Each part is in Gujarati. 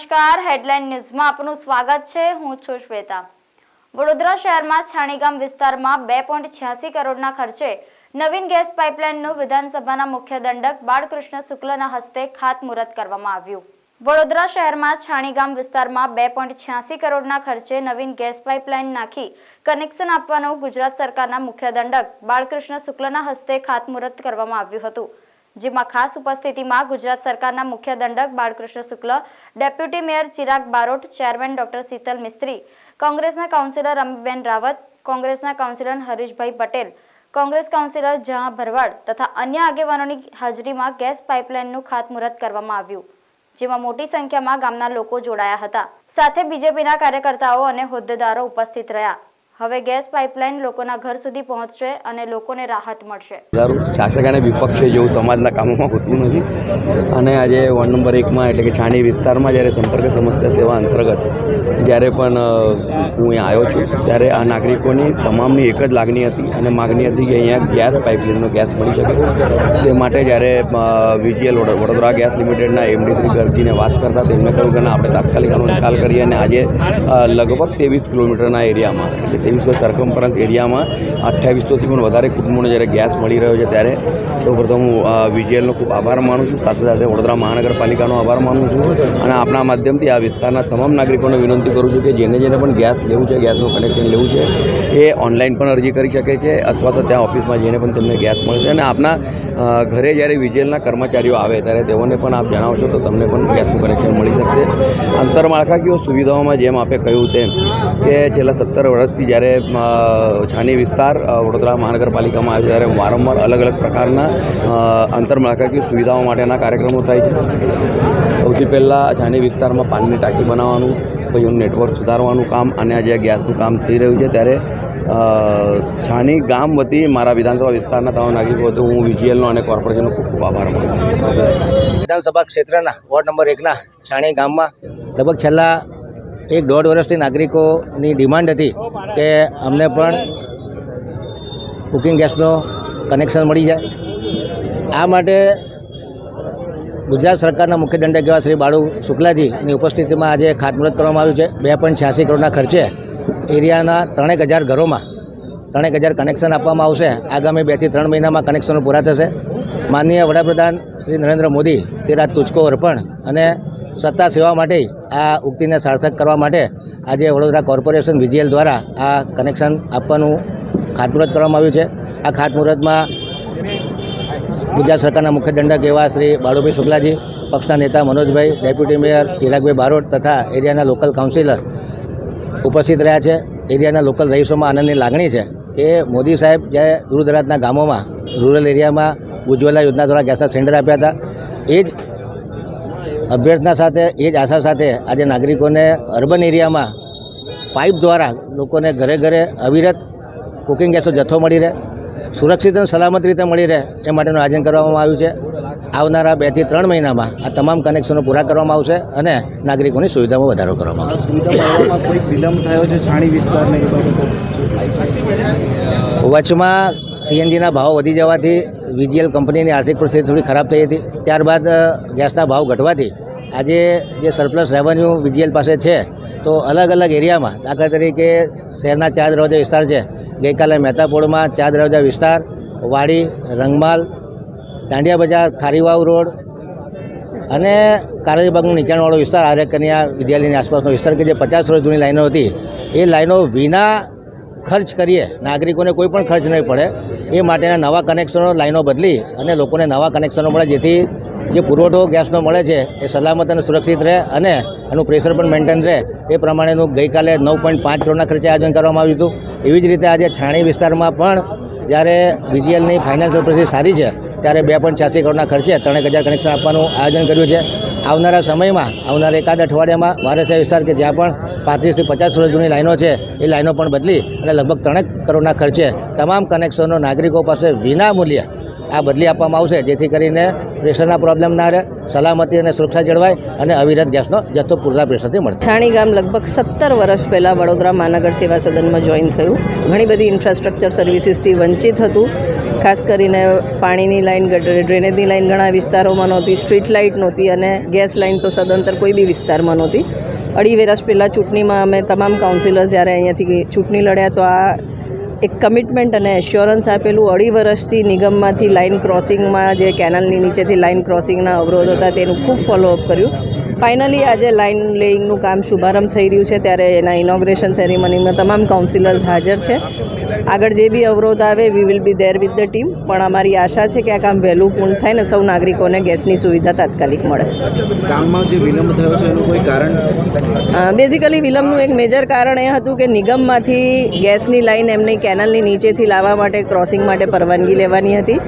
નમસ્કાર હેડલાઇન ન્યૂઝમાં આપનું સ્વાગત છે, હું છું શ્વેતા. વડોદરા શહેરમાં છાણીગામ વિસ્તારમાં બે પોઈન્ટ છ્યાસી કરોડના ખર્ચે નવીન ગેસ પાઇપલાઇનનું વિધાનસભાના મુખ્ય દંડક બાળકૃષ્ણ શુક્લના હસ્તે ખાતમુહૂર્ત કરવામાં આવ્યું. વડોદરા શહેરમાં છાણીગામ વિસ્તારમાં બે પોઈન્ટ છ્યાસી કરોડના ખર્ચે નવીન ગેસ પાઇપલાઇન નાખી કનેક્શન આપવાનું ગુજરાત સરકારના મુખ્ય દંડક બાળકૃષ્ણ શુક્લના હસ્તે ખાતમુહૂર્ત કરવામાં આવ્યું હતું. જેમાં ખાસ ઉપસ્થિતિમાં ગુજરાત સરકારના મુખ્ય દંડક Balkrishna Shukla, deputy mayor Chirag Barot, chairman doctor Sheetal Mistry, કોંગ્રેસના કાઉન્સિલર અમીબેન રાવત, કોંગ્રેસના કાઉન્સિલર હરીશભાઈ પટેલ, કોંગ્રેસ કાઉન્સિલર જહાં ભરવાડ તથા અન્ય આગેવાનોની હાજરીમાં ગેસ પાઇપલાઇનનું ખાતમુહૂર્ત કરવામાં આવ્યું, જેમાં મોટી સંખ્યામાં ગામના લોકો જોડાયા હતા. સાથે બીજેપીના કાર્યકર્તાઓ અને હોદ્દેદારો ઉપસ્થિત રહ્યા. હવે ગેસ પાઇપલાઇન લોકોના ઘર સુધી પહોંચશે અને લોકોને રાહત મળશે. શાસક અને વિપક્ષ જેવું સમાજના કામોમાં હોતું નથી. અને આજે વોર્ડ નંબર એકમાં એટલે કે છાણી વિસ્તારમાં જ્યારે સંપર્ક સમસ્યા સેવા અંતર્ગત જ્યારે પણ હું અહીંયા આવ્યો છું, ત્યારે આ નાગરિકોની તમામની એક જ લાગણી હતી અને માગણી હતી કે અહીંયા ગેસ પાઇપલાઇનનો ગેસ મળી શકે. તે માટે જ્યારે વીજીએલ વડોદરા ગેસ લિમિટેડના એમડી શ્રી ગરજીને વાત કરતા તેમણે કહ્યું કે આપણે તાત્કાલિક આનો નિકાલ કરીએ અને આજે લગભગ ત્રેવીસ કિલોમીટરના એરિયામાં, એટલે ત્રેવીસ સરકમફરન્સ એરિયામાં અઠ્યાવીસોથી પણ વધારે કુટુંબોને જ્યારે ગેસ મળી રહ્યો છે ત્યારે સૌપ્રથમ હું વીજીએલનો ખૂબ આભાર માનું છું. સાથે સાથે વડોદરા મહાનગરપાલિકાનો આભાર માનું છું અને આપણા માધ્યમથી આ વિસ્તારના તમામ નાગરિકોને વિનંતી કરું છું કે જેને જેને પણ ગેસ લેવું છે ગેસનું કનેક્શન લેવું છે, એ ઓનલાઈન પણ અરજી કરી શકે છે અથવા તો ત્યાં ઓફિસમાં જઈને પણ તેમને ગેસ મળશે. અને આપના ઘરે જ્યારે વીજીએલના કર્મચારીઓ આવે ત્યારે તેઓને પણ આપ જણાવશો તો તમને પણ ગેસનું કનેક્શન મળી શકશે. આંતરમાળખાકીય સુવિધાઓમાં જેમ આપે કહ્યું તેમ કે છેલ્લા સત્તર વર્ષથી જ્યારે અ, છાની વિસ્તાર વડોદરા મહાનગરપાલિકામાં આવે છે ત્યારે વારંવાર અલગ અલગ પ્રકારના આંતરમાળખાકીય સુવિધાઓ માટેના કાર્યક્રમો થાય છે. સૌથી પહેલાં છાની વિસ્તારમાં પાણીની ટાંકી બનાવવાનું પછી એનું નેટવર્ક સુધારવાનું કામ અને આજે ગેસનું કામ થઈ રહ્યું છે. ત્યારે છાની ગામ વતી મારા વિધાનસભા વિસ્તારના તમામ નાગરિકો વતી હું વીજીએલનો અને કોર્પોરેશનનો ખૂબ ખૂબ આભાર માનું વિધાનસભા ક્ષેત્રના વોર્ડ નંબર એકના છાણી ગામમાં લગભગ છેલ્લા એક દોઢ વર્ષથી નાગરિકોની ડિમાન્ડ હતી કે અમને પણ કુકિંગ ગેસનો કનેક્શન મળી જાય. આ માટે ગુજરાત સરકારના મુખ્ય દંડક એવા શ્રી બાળુ શુક્લાજીની ઉપસ્થિતિમાં આજે ખાતમુહૂર્ત કરવામાં આવ્યું છે. બે પોઈન્ટ છ્યાસી કરોડના ખર્ચે એરિયાના ત્રણેક હજાર ઘરોમાં ત્રણેક હજાર કનેક્શન આપવામાં આવશે. આગામી બેથી ત્રણ મહિનામાં કનેક્શનો પૂરા થશે. માનનીય વડાપ્રધાન શ્રી નરેન્દ્ર મોદી તેરા તુચકો અર્પણ અને સત્તા સેવા માટે આ ઉક્તિને સાર્થક કરવા માટે આજે વડોદરા કોર્પોરેશન વીજીએલ દ્વારા આ કનેક્શન આપવાનું ખાતમુહૂર્ત કરવામાં આવ્યું છે. આ ખાતમુહૂર્તમાં ગુજરાત સરકારના મુખ્ય દંડક એવા શ્રી બાળુભાઈ શુક્લાજી, પક્ષના નેતા મનોજભાઈ, ડેપ્યુટી મેયર ચિરાગભાઈ બારોટ તથા એરિયાના લોકલ કાઉન્સિલર ઉપસ્થિત રહ્યા છે. એરિયાના લોકલ રહીશોમાં આનંદની લાગણી છે કે મોદી સાહેબ જ્યારે દૂર દરાજના ગામોમાં, રૂરલ એરિયામાં ઉજ્જવલા યોજના દ્વારા ગેસના સિલિન્ડર આપ્યા હતા. એ જ અભ્યર્થના સાથે એ જ આશા સાથે આજે નાગરિકોને અર્બન એરિયામાં પાઇપ દ્વારા લોકોને ઘરે ઘરે અવિરત કુકિંગ ગેસનો જથ્થો મળી રહે સુરક્ષિત અને સલામત રીતે મળી રહે એ માટેનું આયોજન કરવામાં આવ્યું છે. આવનારા બેથી ત્રણ મહિનામાં આ તમામ કનેક્શનો પૂરા કરવામાં આવશે અને નાગરિકોની સુવિધામાં વધારો કરવામાં આવશે. વિલંબ થયો છે? છાણી વિસ્તારને વચમાં સીએનજીના ભાવ વધી જવાથી વીજીએલ કંપનીની આર્થિક પરિસ્થિતિ થોડી ખરાબ થઈ હતી. ત્યારબાદ ગેસના ભાવ ઘટવાથી આજે જે સરપ્લસ રેવન્યુ વીજીએલ પાસે છે, તો અલગ અલગ એરિયામાં, દાખલા તરીકે શહેરના ચાર દરવાજા વિસ્તાર છે. ગઈકાલે મહેતાપોળમાં ચાર દરવાજા વિસ્તાર, વાડી, રંગમાલ, દાંડિયા બજાર, ખારીવાવ રોડ અને કારજીબાગનો નીચાણવાળો વિસ્તાર આર્ય વિદ્યાલયની આસપાસનો વિસ્તાર કે જે પચાસ વર્ષ જૂની લાઈનો હતી. એ લાઈનો વિના ખર્ચ કરીએ, નાગરિકોને કોઈ પણ ખર્ચ નહીં પડે, એ માટેના નવા કનેક્શનો લાઈનો બદલી અને લોકોને નવા કનેક્શનો મળે, જેથી જે પુરવઠો ગેસનો મળે છે, એ સલામત અને સુરક્ષિત રહે અને એનું પ્રેશર પણ મેન્ટેન રહે. એ પ્રમાણેનું ગઈકાલે નવ પોઈન્ટ પાંચ કરોડના ખર્ચે આયોજન કરવામાં આવ્યું હતું. એવી જ રીતે આજે છાણી વિસ્તારમાં પણ જ્યારે વીજીએલની ફાઇનાન્શિયલ પરિસ્થિતિ સારી છે, ત્યારે બે પોઈન્ટ છ્યાસી કરોડના ખર્ચે ત્રણેક હજાર કનેક્શન આપવાનું આયોજન કર્યું છે. આવનારા સમયમાં, આવનારા એકાદ અઠવાડિયામાં વારસિયા વિસ્તાર કે જ્યાં પણ પાંત્રીસથી પચાસ વર્ષ જૂની લાઈનો છે, એ લાઈનો પણ બદલી અને લગભગ ત્રણેક કરોડના ખર્ચે તમામ કનેક્શનો નાગરિકો પાસે વિના મૂલ્યે આ બદલી આપવામાં આવશે, જેથી કરીને પ્રેશરના પ્રોબ્લેમ ના રહે, સલામતી અને સુરક્ષા જળવાય અને અવિરત ગેસનો જથ્થો પૂરતા પ્રેશરથી મળશે છાણી ગામ લગભગ સત્તર વર્ષ પહેલાં વડોદરા મહાનગર સેવા સદનમાં જોઈન થયું. ઘણી બધી ઇન્ફ્રાસ્ટ્રક્ચર સર્વિસીસથી વંચિત હતું. ખાસ કરીને પાણીની લાઈન ડ્રેનેજની લાઈન ઘણા વિસ્તારોમાં નહોતી સ્ટ્રીટ લાઇટ નહોતી અને ગેસ લાઇન તો સદંતર કોઈ બી વિસ્તારમાં નહોતી. અઢી વર્ષ પહેલાં ચૂંટણીમાં અમે તમામ કાઉન્સિલર્સ જ્યારે અહીંયાથી ચૂંટણી લડ્યા તો આ એક કમિટમેન્ટ અને એશ્યોરન્સ આપેલું અઢી વર્ષથી નિગમમાંથી લાઇન ક્રોસિંગમાં જે કેનલની નીચેથી લાઇન ક્રોસિંગના અવરોધ હતા તેનું ખૂબ ફોલોઅપ કર્યું. ફાઇનલી આજે લાઇન લેઇંગનું કામ શુભારંભ થઈ રહ્યું છે. ત્યારે એના ઇનોગ્રેશન સેરેમનીમાં તમામ કાઉન્સિલર્સ હાજર છે. આગળ જે બી અવરોધ આવે we will be there with the team પણ અમારી આશા છે કે આ કામ વહેલું પૂર્ણ થાય ને સૌ નાગરિકોને ગેસની સુવિધા તાત્કાલિક મળે. કામમાં જે વિલંબ થયો છે એનું કોઈ કારણ? બેઝિકલી વિલંબનું એક મેજર કારણ એ હતું કે નિગમમાંથી ગેસની લાઈન એમની કેનલની નીચેથી લાવવા માટે ક્રોસિંગ માટે પરવાનગી લેવાની હતી.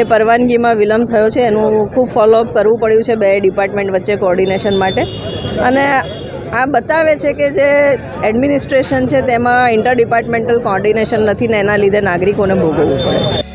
એ પરવાનગીમાં વિલંબ થયો છે એનું ખૂબ ફોલોઅપ કરવું પડ્યું છે બે ડિપાર્ટમેન્ટ વચ્ચે કોઓર્ડિનેશન માટે. અને આ બતાવે છે કે જે એડમિનિસ્ટ્રેશન છે તેમાં ઇન્ટર ડિપાર્ટમેન્ટલ કોર્ડિનેશન નથી ને એના લીધે નાગરિકોને ભોગવવું પડે છે.